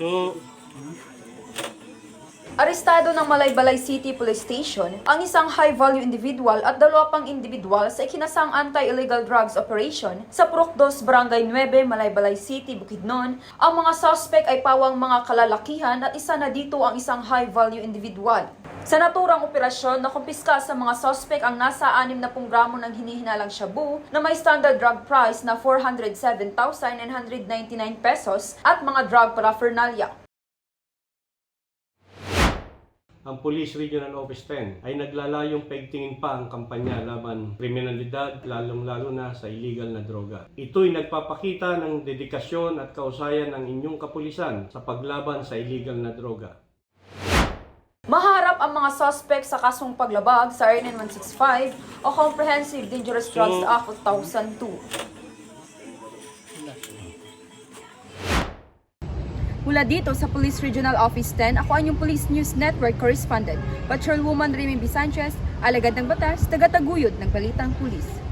So, Arestado ng Malaybalay City Police Station ang isang high-value individual at dalawa pang individual sa ikinasang anti-illegal drugs operation sa 2, Barangay 9, Malaybalay City, Bukidnon. Ang mga suspect ay pawang mga kalalakihan at isa na dito ang isang high-value individual. Sa naturang operasyon, nakumpiska sa mga suspect ang nasa 60 gramo ng hinihinalang shabu na may standard drug price na 407,999 pesos at mga drug paraphernalia. ang Police Regional Office 10 ay naglalayong pagtingin pa ang kampanya laban kriminalidad, lalong-lalo na sa illegal na droga. Ito'y nagpapakita ng dedikasyon at kausayan ng inyong kapulisan sa paglaban sa illegal na droga. Maharap ang mga suspect sa kasong paglabag sa RN 165 o Comprehensive Dangerous Drugs So- Act of 2002. Mula dito sa Police Regional Office 10, ako ang inyong Police News Network Correspondent, Patrolwoman Remy B. Sanchez, alagad ng batas, tagataguyod ng Balitang Pulis.